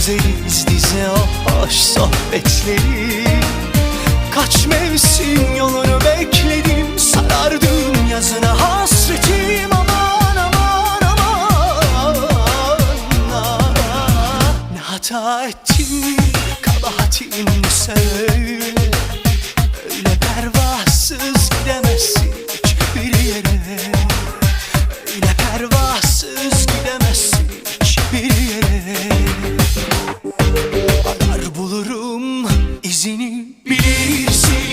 özeliz dize aş sohbetleri. Kaç mevsim yolunu bekledim sarardım yazına hasretim. Aman aman aman, aman. Ne hata ettim kabahatim sen izini